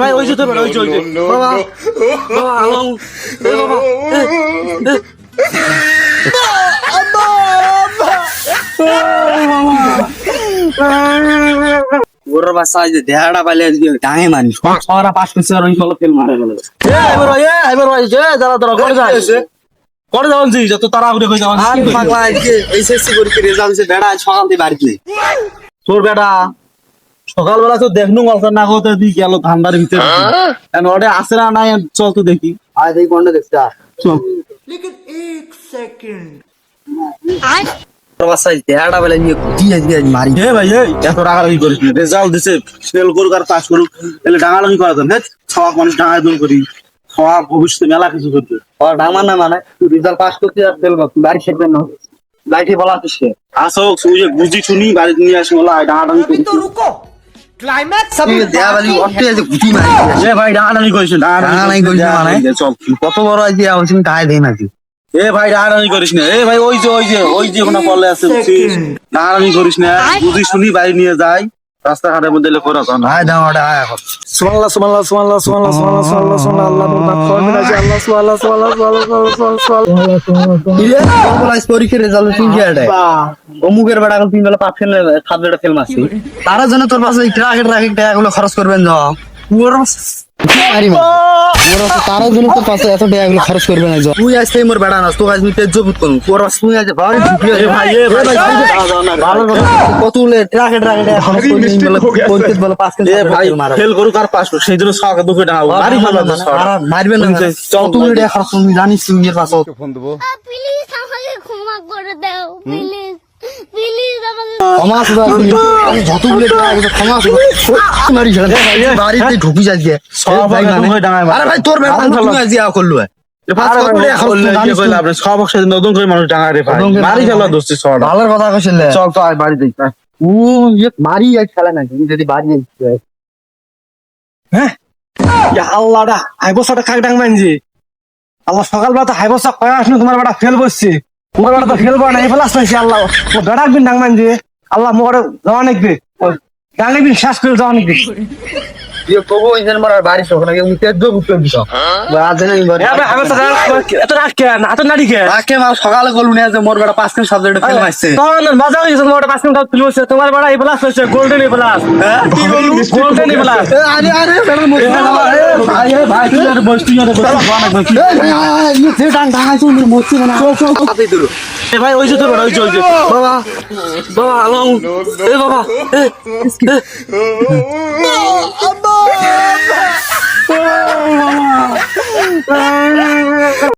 ভাই ওই যে তোর বেটা ওই যে ওই যে। বাবা বাবা আলাম এ বাবা। ওর বাসা যে দেহাটা পালে ডাঙে মানি সরা পাস করছে আর ওই ফলো ফেল মারে গেল। এ এবার এ এবার ভাই যে দাঁড়া দাঁড়া করে যায় করে যাওয়ান জি যত তাড়াহুড়ো যাওয়ান আর পাগলা আজকে এইচএসসি পরীক্ষা রেজাল্ট হচ্ছে বেড়া সকাল থেকে বাড়িতে। নেই তোর বেটা সকালবেলা তো দেখনু গল্প না করতে দি গেল ঠান্ডার ভিতরে। এখন ওটা আসে না নাই চল তো দেখি। আজ এই বন্ধ দেখছে চল। ওর বাসা দেহাটা পালে নিয়ে কি আজকে আজ মারি। এ ভাই এই এত ডাঙাডাঙি রেজাল্ট দিছে ফেল করুক আর পাস করুক তাহলে ডাঙাডাঙি করা যাবে। সবাক মানুষ ডাঙায় করি। সবাই ভবিষ্যতে মেলা কিছু করবে। না মানে রেজাল্ট পাস করতে আর ফেল কর। তুই বাড়ি শেখবেন না। লাইটে বলা আছিস সে। আসো যে বুঝি শুনি বাড়িতে নিয়ে আসি বলা ডাঙাডাঙি কত বড় আজকে আওয়াজ তাই দেই এ ভাই ডাঙাডাঙি করিস না এ ভাই ওই যে ওই যে ওই যে ওখানে বলে আছে বুঝছিস ডাঙাডাঙি করিস না বুঝি শুনি বাড়ি নিয়ে যাই রাস্তাঘাটের মধ্যে করা না আয় দাও আয় এখন সুবহানাল্লাহ সুবহানাল্লাহ সুবহানাল্লাহ সুবহানাল্লাহ সুবহানাল্লাহ সুবহানাল্লাহ আল্লাহ তোমার ফরমান আছে আল্লাহ সুবহানাল্লাহ সুবহানাল্লাহ সুবহানাল্লাহ সুবহানাল্লাহ বলা পরীক্ষার রেজাল্ট তুই কি আড়ে অমুকের বেড়া এখন তিন বেলা পাঁচ ফেল সাত বেটা ফেল মারছি তারা যেন তোর পাশে ট্রাকের ট্রাকের টাকাগুলো খরচ করবেন তুমি জানিস আমাকে ক্ষমা করে দাও প্লিজ প্লিজ আমাকে ক্ষমা সুদা আমি যতগুলো টাকা ক্ষমা মারি খেলা বাড়িতে ঢুকি যাচ্ছে সব ভাই আগে তুমি ডাঙায় মার। আরে ভাই। তোর বেটা তুমি আজ ইয়া করল মারি খেলা না যদি বাড়ি যাইতে আল্লাহ ডা হাইবসাটা খাক ডাং মানজি আল্লাহ সকালবেলা তো হাইবসা কয়া আসলে তোমার বেটা ফেল বসছে। বেটা তো খেলব না এই ফেলাস পাইছি আল্লাহ। ও বেড়াক বিন ডাং দিয়ে। আল্লাহ মোর জওয়ান নাকবে ডাং বিন শেষ করে জওয়ান নাকবে ইয়ে কবো ইনজন মারার বাড়ি সব নাকি উনি তেজ বুঝতে দিছ বাজে না বাড়ি এত রাখ কে না এত নাড়ি কে তাকে মার সকালে গলু নিয়ে যে মোর বেটা পাঁচ দিন সাবজেক্টে ফেল মারছে তখন মজা হয়ে গেছে তোমার পাঁচ মিনিট ফিল হচ্ছে তোমার বেড়া এই প্লাস হচ্ছে গোল্ডেন এই প্লাস গোল্ডেন এই প্লাস আরে আরে বেটা মোর ভাই এ ভাই তুই আর বস তুই আর বস যাওয়া লাগবে কি? ইয়ে ফের ডাং ডাঙাইছে উনি মরছে না চল চল তাতে দিল এ ভাই ওই যে তোর ওই যে ওই যে বাবা বাবা এ এ এ Bye.